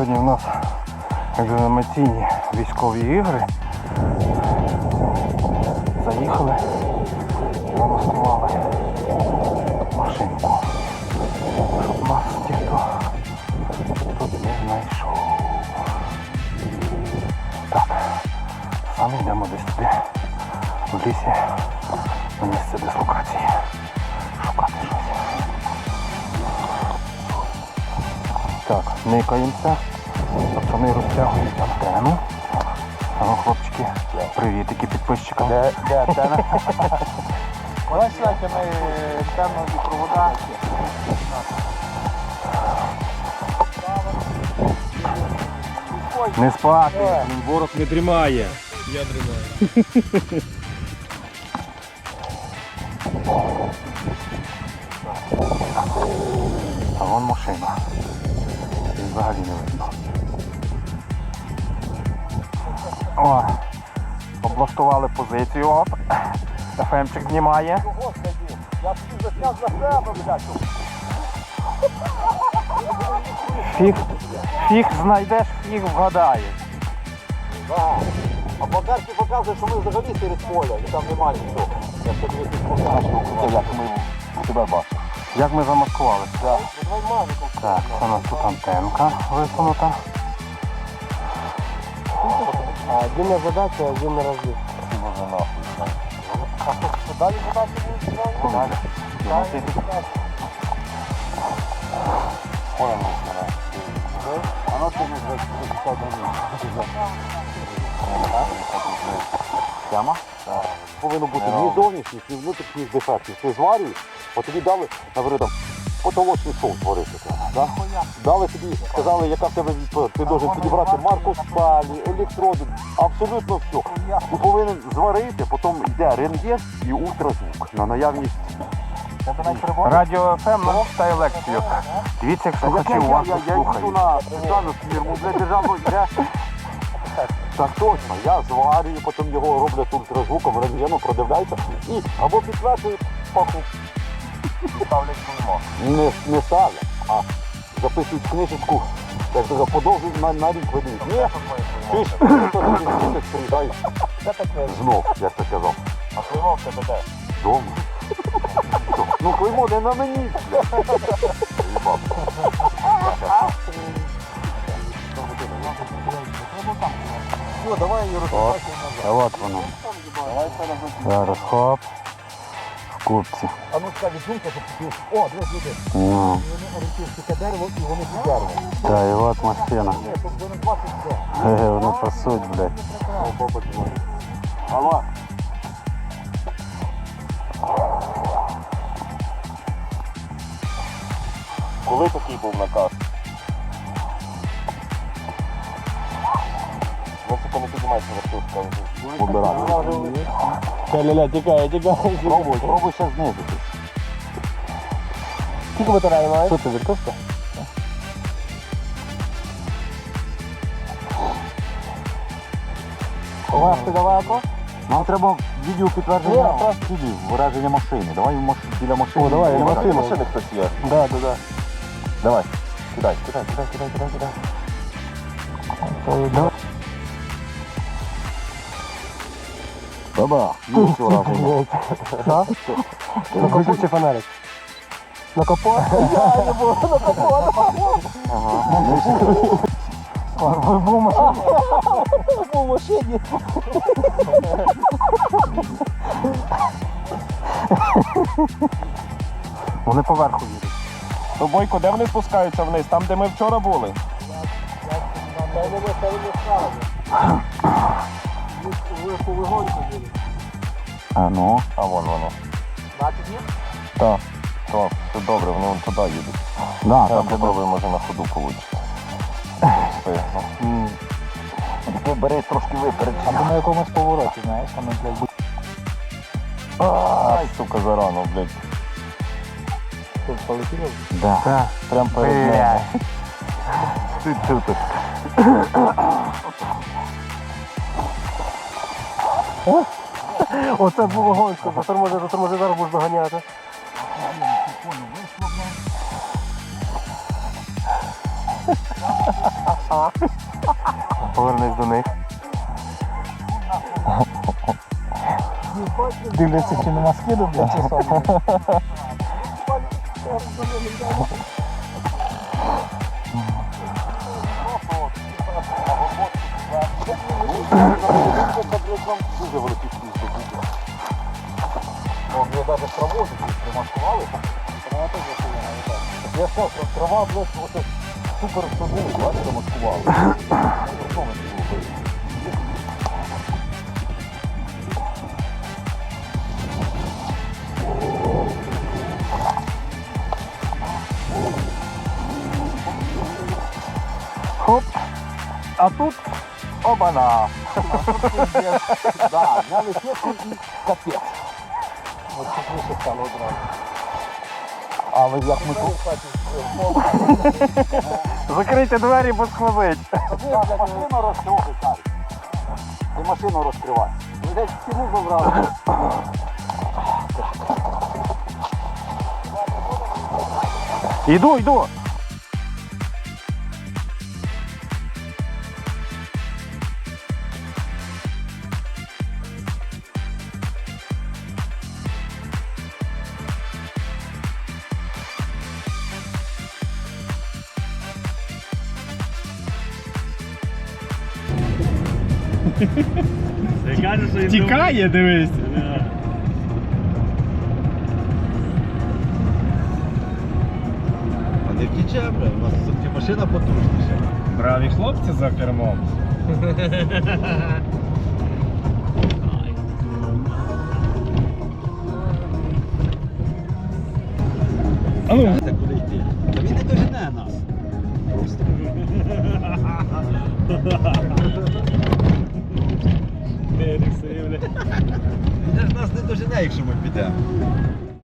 Сьогодні в нас екзаменаційні військові ігри. Заїхали, замаскували машинку, щоб нас ніхто тут не знайшов. Так, саме йдемо десь туди, в лісі, на місце дислокації. Так, никаємося. Пацани розтягують антенну. А ну, хлопчики, привітики підписчикам. Де, де антенна? Ось знаєте, ми темно і провода. Не спати. Ворог не дрімає. Я тримаю. А вон машина. Взагалі не видно. О, облаштували позицію. Оп. ФМчик знімає. Я засняв за себе, блядь. Фіг, фіг знайдеш, фіг вгадаєш. А по карті показує, що ми взагалі серед поля, і там немає нічого. Я тобі покажу, як ми тебе бачимо. Як ми замаскували? Так. Так, це у нас тут антенка висунута. А єдина задача, не розбив. Може нахуй. А що, далі задача буде? Далі. Далі. Понял, ну ти не Прямо? Повинно бути ні зовнішніх, ні внутрішніх дефектів. Ти зварюєш, от тобі дали, наприклад, там, потолочний шов створити. Да? Дали тобі, сказали, яка в тебе відповідь. Ти должен підібрати марку сталі, електроди, абсолютно все. Ти повинен зварити, потім йде рентген і ультразвук на наявність. Радіо ФМ нам читає лекцію. Дивіться, якщо Я, хочу я, уважно я, я йду слухають. на спеціальну фірму для державного для... Так точно, я зварюю, потім його роблять ультразвуком, рентгеном, продивляються і або підтверджують Ставлять Не, не ставлять, а записують книжечку, як то подовжують на, на рік видають. Ні, ти ж просто за місяць приїжджаєш знов, як ти казав. А клеймо в тебе де? Дома. Ну клеймо не на мені. Їбав. Ну, давай її Оп, а от воно. Зараз хоп. В купці. А ну скажи, думка, щоб ти... О, дивись, люди. Ну, Вони орієнтують таке дерево і вони під дерево. та і от машина. Ні, тут вони 20 де. Е, Воно пасуть, блядь. О, твій. Алло. Коли такий був наказ? піднімайся вертушка. Побирати. Ля-ля, тікає, тікає. Пробуй, пробуй ще знизити. Скільки батареї маєш? Що ти, вертушка? Важко далеко. Нам треба відео Ні, підтвердження просто- слідів, враження машини. Давай в маш... біля машини. О, давай, Біля машину. машини хтось є. Да, да, да. Давай. Кидай, кидай, кидай, кидай, кидай, кидай. Давай. Баба, враження. Що? На виключи фонарик. На капот? Я буду на капот. Був машина. У машині. Вони поверху їдуть. То Бойко, де вони спускаються вниз? Там, де ми вчора були? А ну. А вон воно. Бачиш їх? Так. Так, все добре, вони вон туди їдуть. Да, Там попробуй, може на ходу. Встигну. Ти бери трошки виперед. Або на якомусь повороті, знаєш, там блядь. Ай, сука, зарано, блядь. Тут полетіло? Да. Так. Прям перед. Блядь. Ти Оце було гонсько, затормози, затормози, зараз будеш доганяти. Повернись до них. Дивляться, чи нема скиду, блядь, чи що. Дуже великий сліз до буде. О, мені навіть траву тут примаскували. Трава теж засилена, так. Я сказав, що трава, блядь, оце супер саду, бачите, маскували. Що мені було видно? Хоп. А тут обана. Да, зняли сітку і капець. От тут вище стало одразу. Але як ми тут... Закрийте двері, бо схлебить. Машину розкривай, Карі. Ти машину розкривай. Ви десь стіну забрали. Іду, йду. Тікає, дивись. А не втіче, бля, у нас все-таки машина потужніша. Браві хлопці за кермом. А ну, Знаєте, куди йти? Та він не дожене нас. Просто. Він ж нас не дожене, якщо ми підемо.